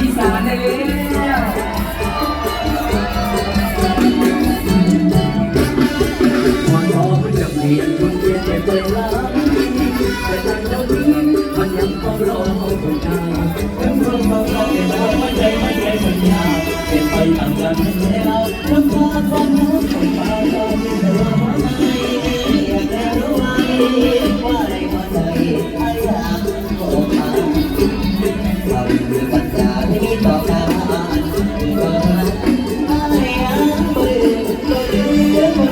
อีสานได้แล้ววัอจะเปลี่ยนคนเปลี่ยนไปเปิดร้า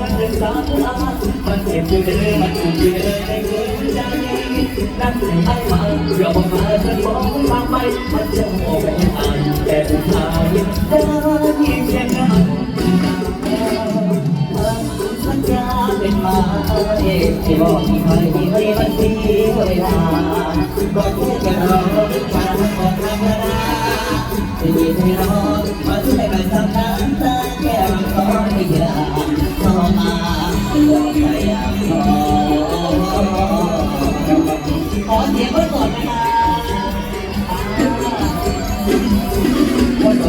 มันเป็นสาวมันเจ็บอยู่เลยมันถูอยู่เลยในหัวใจนั่นไม่ใมาเดี๋ยวมาฉันมองไม่ฟังไปมันจะออกไปไหนแต่สุดท้ายังได้ยินแค่นั้นมันจะเป็นมาเองที่บอกไม่ให้มันเสียเวลาก็คู่กันเรามาทำความรักกันได้ที่มีให้เรามาช่วยกันทำน้ำตาแก้มตอน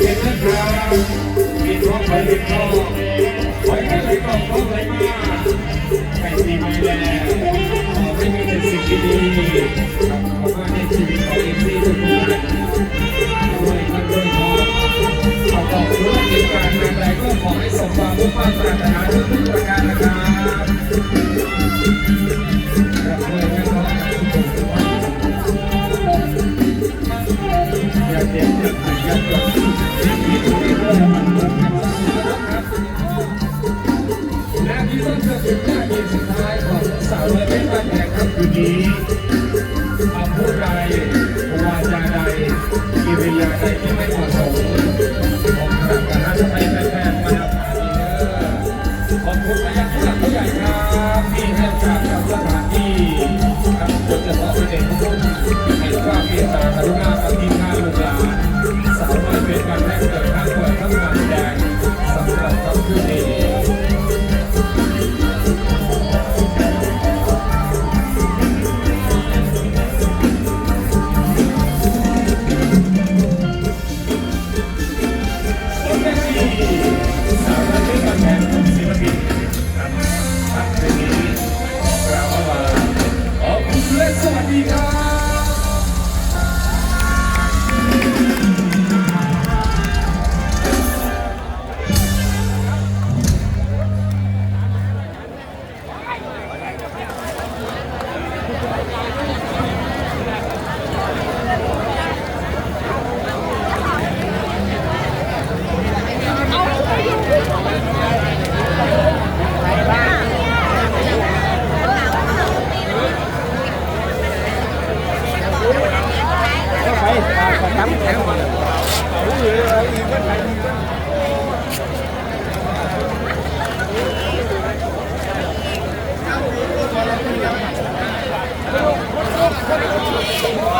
เรื่องไฟเป็นเรื่องราวกินร้องไฟเป็นร้องไฟไม่ไหลก็ร้องไหลมาไก่ตีไม่แลขอให้มีแต่สิ่งดีๆขอมาในชีวิตของเอ็มซีทุกคนด้วยเงินด้วยทองขอบอกธุรกิจการงานใดก็ขอให้สมความมุ่งมั่นปรารถนาทุกประการนะครับรับด้วยเงินทองทุกเจ็บอย่าป่วยอย่าจนสิ่งที่ถูก และที่ต้องจะเป็นหน้าที่สุดท้ายของสาวเลยเป็นกาแข่งขันคืนนี้คำพูดใดวาจาใดกิริยาใดที่ไม่เหมาะสมของทางการจะไปแพร่มาดำเนินเด้อขอบคุณไปยังผู้หลักผู้ใหญ่ครับ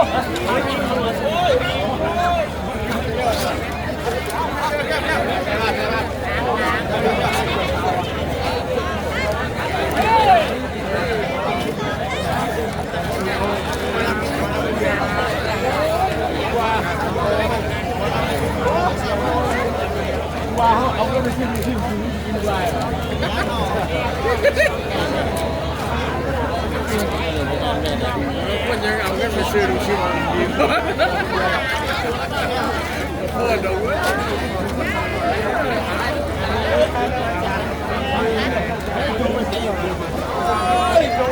Oh, When you're out, I'm going to shoot him, shoot him. Poor dog. Hãy subscribe cho kênh Ghiền Mì Gõ Để không bỏ lỡ những video hấp dẫn